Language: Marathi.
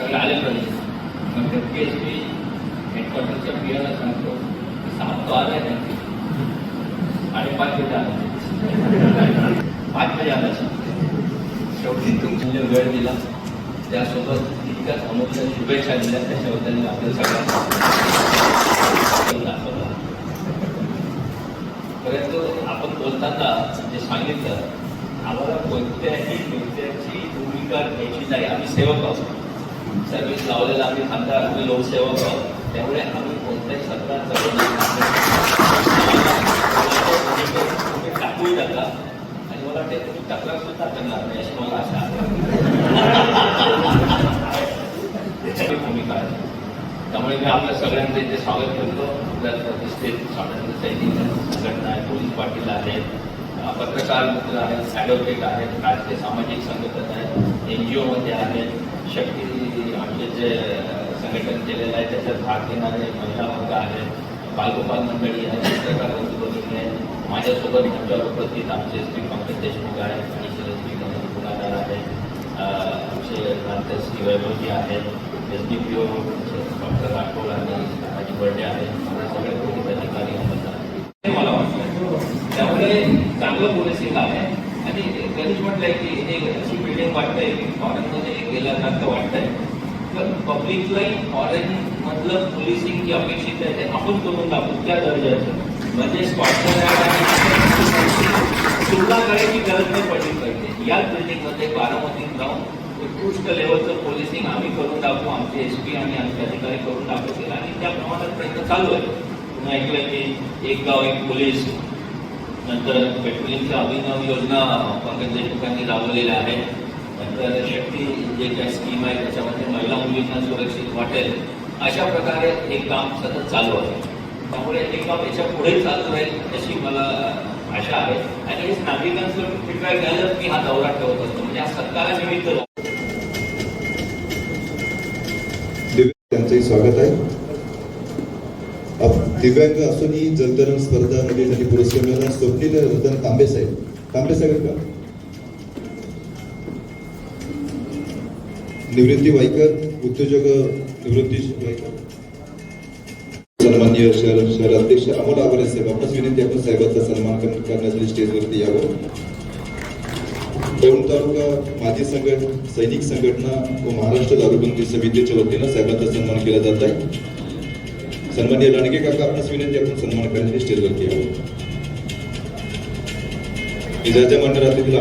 सगळे आले पाहिजे मग ते पी हेडक्वार्टरच्या पियाला सांगतो सात तो आला त्यांची. साडेपाच बजे आला पाच बजे आला शेवटी तुमच्या वेळ दिला त्यासोबत तितक्याच अमोलच्या शुभेच्छा दिल्या त्याच्याबद्दल आपल्या सगळ्यांना परंतु आपण बोलताना जे सांगितलं आम्हाला कोणत्याही नेत्याची भूमिका घ्यायची नाही. आम्ही सेवक असतो सर्विस लावलेला आम्ही खासदार आम्ही लोकसेवक आहोत. त्यामुळे आम्ही कोणत्याही सरकारचा तुम्ही टाकूही नका. आणि मला वाटते तुम्ही तक्रार सुद्धा करणार नाही अशी मला आशा आहे. भूमिका आहे. त्यामुळे मी आपल्या सगळ्यांचं इथे स्वागत करतो. आपल्या प्रतिष्ठित स्वातंत्र्य सैनिक संघटना आहे पोलीस पाटील आहेत पत्रकार मित्र आहेत ॲडव्होकेट आहेत राजकीय सामाजिक संघटना आहेत एन जी ओमध्ये आहेत. शक्ती आमचे जे संघटन केलेलं आहे त्याच्यात भाग घेणारे महिला वर्ग आहेत बालगोपाल मंडळी आहे चित्रकार बंधू आहे माझ्यासोबत मंचावर उपस्थित आमचे श्री पंकज देशमुख आहे आणि श्री गणेश गुणाधार आहे आमचे प्रांतश्री वैभवजी आहेत S D P O doctor Rathod आणि माझी बर्थडे आहे मला सगळे पोलीस अधिकारी मला वाटतं त्यामुळे चांगलं पोलिसिंग आहे. आणि गणेश म्हटलंय की हे ते वाटतंय की फॉरेनमध्ये गेल्यासारखं वाटतंय. पण पब्लिकलाही फॉरेन मधलं पोलिसिंग जे अपेक्षित आहे ते आपण करून दाखवू त्या दर्जाचं. म्हणजे तुलना करायची गरज नाही पडली पाहिजे. याच बिल्डिंगमध्ये बारामतीत जाऊन उत्कृष्ट लेवलचं पोलिसिंग आम्ही करून दाखवू आमचे एस पी आणि आमचे अधिकारी करून दाखवतील आणि त्या प्रमाणात प्रयत्न चालू आहे पुन्हा ऐकलं की एक गाव एक पोलीस नंतर पेट्रोलिंगच्या अभिनव योजना पंकज देशमुखांनी राबवलेल्या आहेत नंतर शक्ती जे काही स्कीम आहे त्याच्यामध्ये महिला मुलींना सुरक्षित वाटेल अशा प्रकारे हे काम सतत चालू आहे. त्यामुळे हे काम याच्यापुढे चालू राहील अशी मला आशा आहे. आणि हेच नागरिकांचं फीडबॅक झालं की हा दौरा ठेवत असतो. म्हणजे हा सत्कारानिमित्त त्यांचंही स्वागत आहे. दिव्यांग असूनही जलतरण स्पर्धामध्ये त्यांनी पुरस्कार मिळाला स्वप्नील रतन तांबे साहेब. तांबे साहेब का? निवृत्ती वाईकर उद्योजक निवृत्ती वाईकर. सन्मान्य शहर शहराध्यक्ष अमोल आवारे साहेब आपणास विनंती आपण साहेबांचा सन्मान करण्यासाठी स्टेजवरती यावं. दौंड तालुका माजी संघट सैनिक संघटना व महाराष्ट्र दारूबंदी समितीच्या वतीनं साहेबांचा सन्मान केला जात आहे. सन्मान्य लांडगे काका आपणास विनंती आपण सन्मान करण्यासाठी स्टेजवरती यावं. इजाच्या मंडळातील